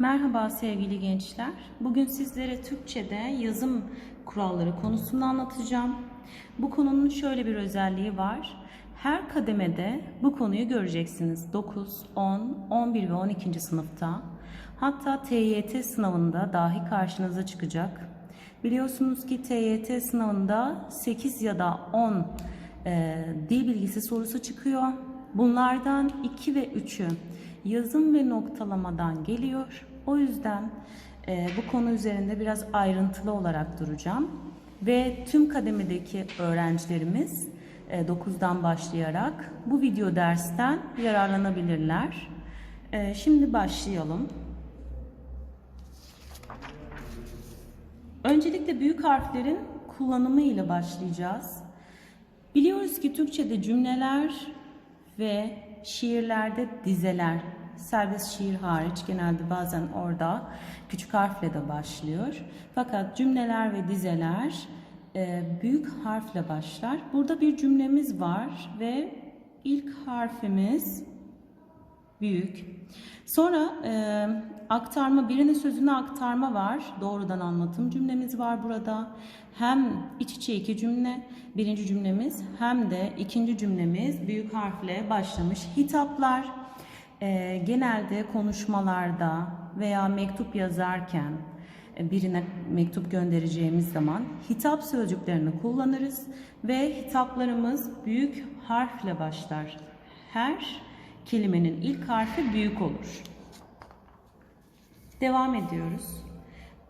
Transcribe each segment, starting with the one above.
Merhaba sevgili gençler. Bugün sizlere Türkçe'de yazım kuralları konusunu anlatacağım. Bu konunun şöyle bir özelliği var. Her kademede bu konuyu göreceksiniz. 9, 10, 11 ve 12. sınıfta. Hatta TYT sınavında dahi karşınıza çıkacak. Biliyorsunuz ki TYT sınavında 8 ya da 10 e, dil bilgisi sorusu çıkıyor. Bunlardan 2 ve 3'ü yazım ve noktalamadan geliyor. O yüzden e, bu konu üzerinde biraz ayrıntılı olarak duracağım. Ve tüm kademedeki öğrencilerimiz e, 9'dan başlayarak bu video dersten yararlanabilirler. E, şimdi başlayalım. Öncelikle büyük harflerin kullanımı ile başlayacağız. Biliyoruz ki Türkçe'de cümleler ve şiirlerde dizeler, serbest şiir hariç genelde bazen orada küçük harfle de başlıyor. Fakat cümleler ve dizeler e, büyük harfle başlar. Burada bir cümlemiz var ve ilk harfimiz büyük. Sonra e, aktarma, birinin sözünü aktarma var. Doğrudan anlatım cümlemiz var burada. Hem iç içe iki cümle, birinci cümlemiz hem de ikinci cümlemiz büyük harfle başlamış. Hitaplar e, genelde konuşmalarda veya mektup yazarken e, birine mektup göndereceğimiz zaman hitap sözcüklerini kullanırız ve hitaplarımız büyük harfle başlar. Her kelimenin ilk harfi büyük olur. Devam ediyoruz.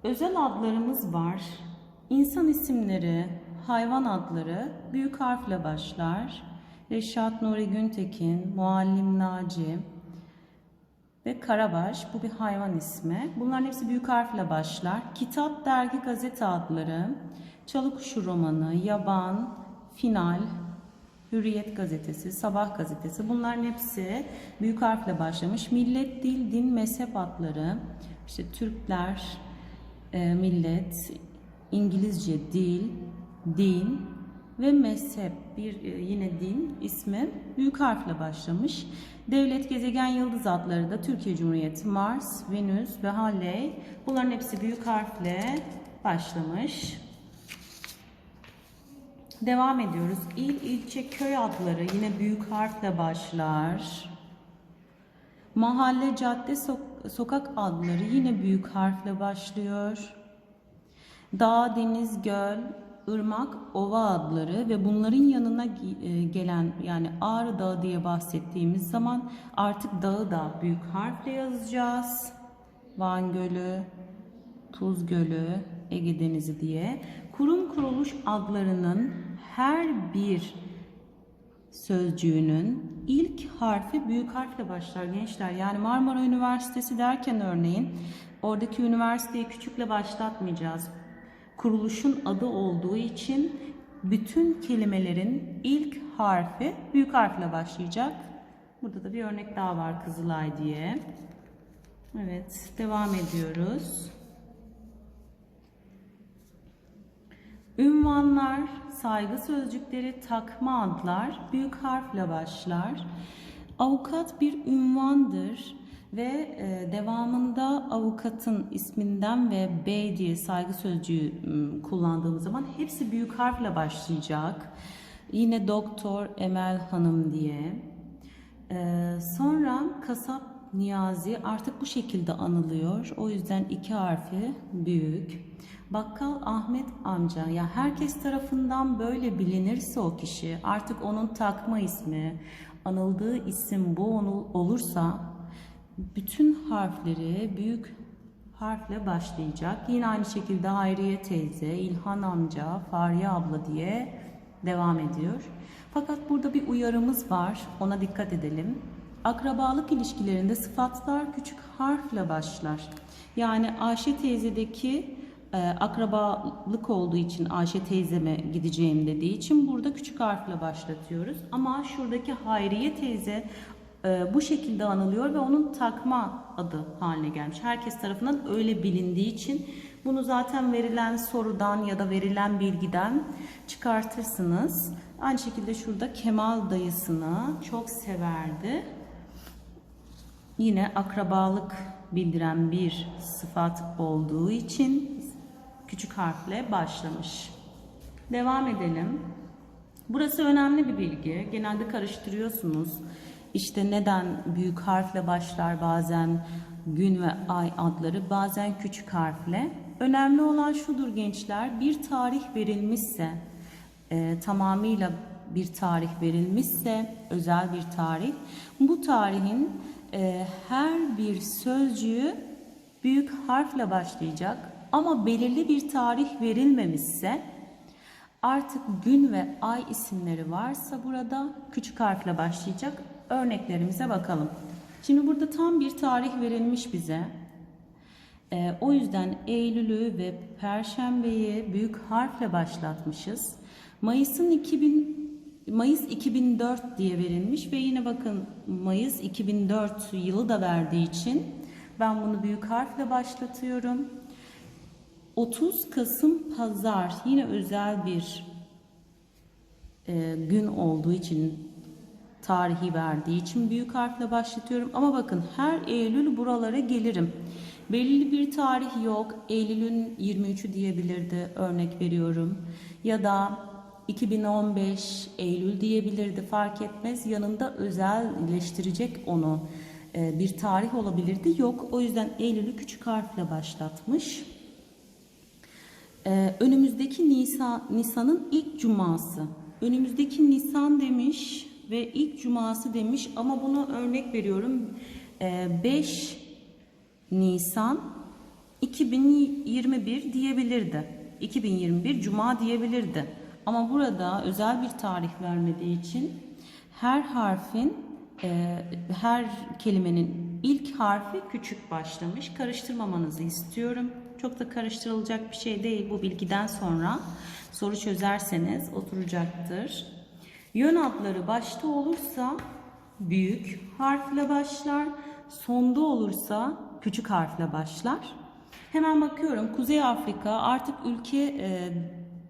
Özel adlarımız var. İnsan isimleri, hayvan adları büyük harfle başlar. Reşat Nuri Güntekin, Muallim Naci ve Karabaş bu bir hayvan ismi. Bunların hepsi büyük harfle başlar. Kitap, dergi, gazete adları, Çalıkuşu romanı, Yaban, Final, Hürriyet gazetesi, Sabah gazetesi bunların hepsi büyük harfle başlamış. Millet, dil, din, mezhep adları, işte Türkler, e, millet, İngilizce dil, din ve mezhep bir e, yine din ismi büyük harfle başlamış. Devlet, gezegen, yıldız adları da Türkiye Cumhuriyeti, Mars, Venüs ve Halley bunların hepsi büyük harfle başlamış. Devam ediyoruz. İl, ilçe, köy adları yine büyük harfle başlar. Mahalle, cadde, sok- sokak adları yine büyük harfle başlıyor. Dağ, deniz, göl, ırmak, ova adları ve bunların yanına e, gelen yani Ağrı Dağı diye bahsettiğimiz zaman artık dağı da büyük harfle yazacağız. Van Gölü, Tuz Gölü, Ege Denizi diye kurum kuruluş adlarının her bir sözcüğünün ilk harfi büyük harfle başlar gençler. Yani Marmara Üniversitesi derken örneğin oradaki üniversiteyi küçükle başlatmayacağız. Kuruluşun adı olduğu için bütün kelimelerin ilk harfi büyük harfle başlayacak. Burada da bir örnek daha var Kızılay diye. Evet, devam ediyoruz. Ünvanlar, saygı sözcükleri, takma adlar büyük harfle başlar. Avukat bir ünvandır ve e, devamında avukatın isminden ve bey diye saygı sözcüğü kullandığımız zaman hepsi büyük harfle başlayacak. Yine doktor Emel Hanım diye. Ee, sonra kasap Niyazi artık bu şekilde anılıyor. O yüzden iki harfi büyük. Bakkal Ahmet amca ya herkes tarafından böyle bilinirse o kişi artık onun takma ismi, anıldığı isim bu onu olursa bütün harfleri büyük harfle başlayacak. Yine aynı şekilde Hayriye teyze, İlhan amca, Fahriye abla diye devam ediyor. Fakat burada bir uyarımız var. Ona dikkat edelim. Akrabalık ilişkilerinde sıfatlar küçük harfle başlar. Yani Ayşe teyzedeki e, akrabalık olduğu için Ayşe teyzeme gideceğim dediği için burada küçük harfle başlatıyoruz. Ama şuradaki Hayriye teyze e, bu şekilde anılıyor ve onun takma adı haline gelmiş. Herkes tarafından öyle bilindiği için bunu zaten verilen sorudan ya da verilen bilgiden çıkartırsınız. Aynı şekilde şurada Kemal dayısını çok severdi. Yine akrabalık bildiren bir sıfat olduğu için küçük harfle başlamış. Devam edelim. Burası önemli bir bilgi. Genelde karıştırıyorsunuz. İşte neden büyük harfle başlar bazen gün ve ay adları bazen küçük harfle. Önemli olan şudur gençler bir tarih verilmişse e, tamamıyla bir tarih verilmişse özel bir tarih bu tarihin e, her bir sözcüğü büyük harfle başlayacak ama belirli bir tarih verilmemişse Artık gün ve ay isimleri varsa burada küçük harfle başlayacak. Örneklerimize bakalım. Şimdi burada tam bir tarih verilmiş bize. Ee, o yüzden Eylül'ü ve Perşembe'yi büyük harfle başlatmışız. Mayıs'ın 2000 Mayıs 2004 diye verilmiş ve yine bakın Mayıs 2004 yılı da verdiği için ben bunu büyük harfle başlatıyorum. 30 Kasım Pazar yine özel bir e, gün olduğu için tarihi verdiği için büyük harfle başlatıyorum. Ama bakın her Eylül buralara gelirim. Belirli bir tarih yok. Eylül'ün 23'ü diyebilirdi örnek veriyorum. Ya da 2015 Eylül diyebilirdi fark etmez. Yanında özelleştirecek onu e, bir tarih olabilirdi. Yok o yüzden Eylül'ü küçük harfle başlatmış. Ee, önümüzdeki Nisan Nisan'ın ilk cuması. Önümüzdeki Nisan demiş ve ilk cuması demiş ama bunu örnek veriyorum. Ee, 5 Nisan 2021 diyebilirdi. 2021 Cuma diyebilirdi. Ama burada özel bir tarih vermediği için her harfin e, her kelimenin ilk harfi küçük başlamış. Karıştırmamanızı istiyorum. Çok da karıştırılacak bir şey değil bu bilgiden sonra. Soru çözerseniz oturacaktır. Yön adları başta olursa büyük harfle başlar. Sonda olursa küçük harfle başlar. Hemen bakıyorum Kuzey Afrika artık ülke e,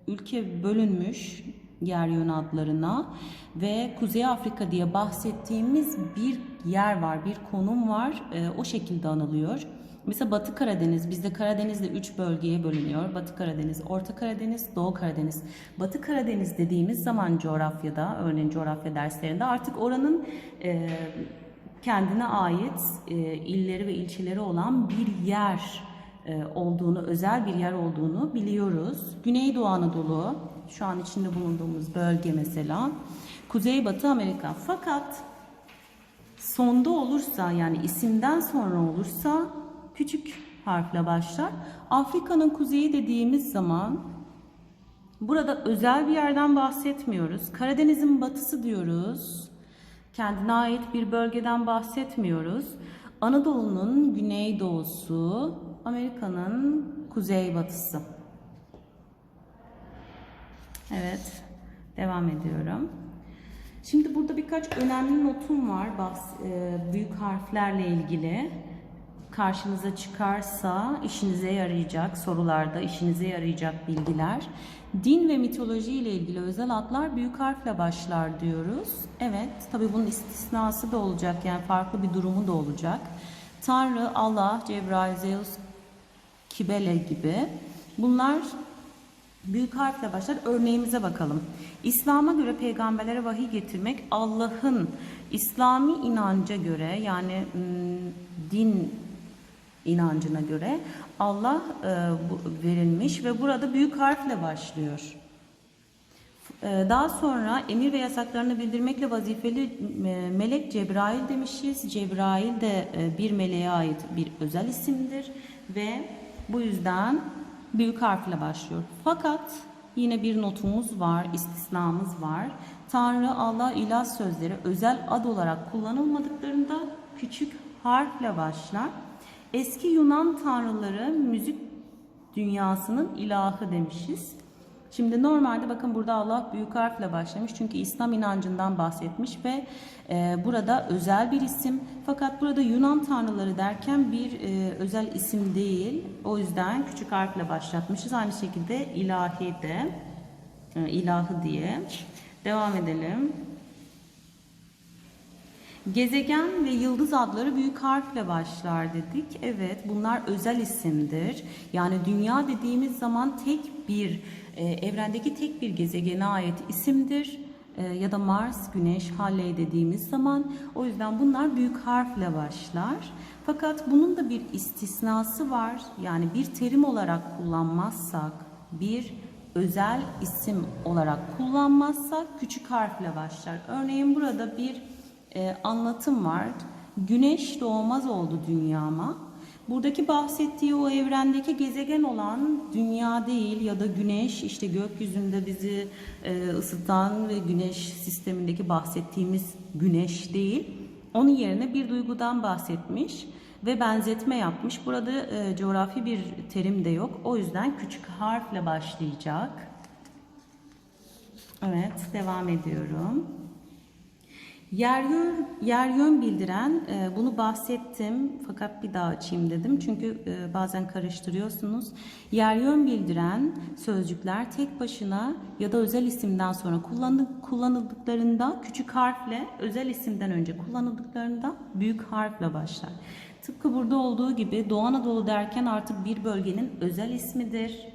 ülke bölünmüş yer yön adlarına ve Kuzey Afrika diye bahsettiğimiz bir yer var, bir konum var. E, o şekilde anılıyor. Mesela Batı Karadeniz, bizde Karadeniz'de 3 bölgeye bölünüyor. Batı Karadeniz, Orta Karadeniz, Doğu Karadeniz. Batı Karadeniz dediğimiz zaman coğrafyada, örneğin coğrafya derslerinde artık oranın e, kendine ait e, illeri ve ilçeleri olan bir yer olduğunu, özel bir yer olduğunu biliyoruz. Güneydoğu Anadolu, şu an içinde bulunduğumuz bölge mesela, Kuzeybatı Amerika. Fakat sonda olursa yani isimden sonra olursa küçük harfle başlar. Afrika'nın kuzeyi dediğimiz zaman burada özel bir yerden bahsetmiyoruz. Karadeniz'in batısı diyoruz. Kendine ait bir bölgeden bahsetmiyoruz. Anadolu'nun güneydoğusu, Amerika'nın kuzeybatısı. Evet, devam ediyorum. Şimdi burada birkaç önemli notum var bahs- e, büyük harflerle ilgili. Karşınıza çıkarsa işinize yarayacak sorularda işinize yarayacak bilgiler. Din ve mitoloji ile ilgili özel adlar büyük harfle başlar diyoruz. Evet, tabi bunun istisnası da olacak yani farklı bir durumu da olacak. Tanrı, Allah, Cebrail, Zeus, Kibele gibi. Bunlar büyük harfle başlar. Örneğimize bakalım. İslam'a göre peygamberlere vahiy getirmek Allah'ın İslami inanca göre yani din inancına göre Allah bu, verilmiş ve burada büyük harfle başlıyor. E, daha sonra emir ve yasaklarını bildirmekle vazifeli melek Cebrail demişiz. Cebrail de e, bir meleğe ait bir özel isimdir ve bu yüzden büyük harfle başlıyor. Fakat yine bir notumuz var, istisnamız var. Tanrı, Allah, ilah sözleri özel ad olarak kullanılmadıklarında küçük harfle başlar. Eski Yunan tanrıları müzik dünyasının ilahı demişiz. Şimdi normalde bakın burada Allah büyük harfle başlamış çünkü İslam inancından bahsetmiş ve e, burada özel bir isim. Fakat burada Yunan tanrıları derken bir e, özel isim değil. O yüzden küçük harfle başlatmışız. Aynı şekilde ilahi de e, ilahı diye. Devam edelim. Gezegen ve yıldız adları büyük harfle başlar dedik. Evet bunlar özel isimdir. Yani dünya dediğimiz zaman tek bir e, evrendeki tek bir gezegene ait isimdir. E, ya da Mars, Güneş, Halley dediğimiz zaman o yüzden bunlar büyük harfle başlar. Fakat bunun da bir istisnası var. Yani bir terim olarak kullanmazsak, bir özel isim olarak kullanmazsak küçük harfle başlar. Örneğin burada bir e, anlatım var. Güneş doğmaz oldu dünyama. Buradaki bahsettiği o evrendeki gezegen olan dünya değil ya da güneş işte gökyüzünde bizi e, ısıtan ve güneş sistemindeki bahsettiğimiz güneş değil. Onun yerine bir duygudan bahsetmiş ve benzetme yapmış. Burada e, coğrafi bir terim de yok. O yüzden küçük harfle başlayacak. Evet, devam ediyorum. Yer yön, yer yön bildiren, e, bunu bahsettim fakat bir daha açayım dedim. Çünkü e, bazen karıştırıyorsunuz. Yer yön bildiren sözcükler tek başına ya da özel isimden sonra kullanı- kullanıldıklarında küçük harfle, özel isimden önce kullanıldıklarında büyük harfle başlar. Tıpkı burada olduğu gibi Doğu Anadolu derken artık bir bölgenin özel ismidir.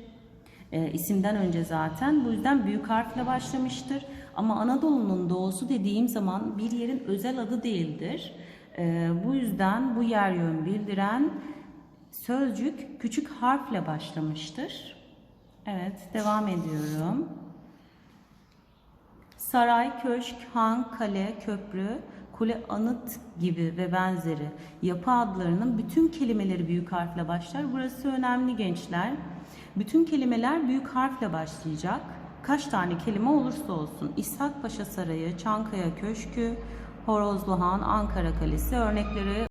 E, isimden önce zaten. Bu yüzden büyük harfle başlamıştır. Ama Anadolu'nun doğusu dediğim zaman bir yerin özel adı değildir. E, bu yüzden bu yer yön bildiren sözcük küçük harfle başlamıştır. Evet, devam ediyorum. Saray, köşk, han, kale, köprü, kule, anıt gibi ve benzeri yapı adlarının bütün kelimeleri büyük harfle başlar. Burası önemli gençler. Bütün kelimeler büyük harfle başlayacak. Kaç tane kelime olursa olsun. İshak Paşa Sarayı, Çankaya Köşkü, Horozlu Han, Ankara Kalesi örnekleri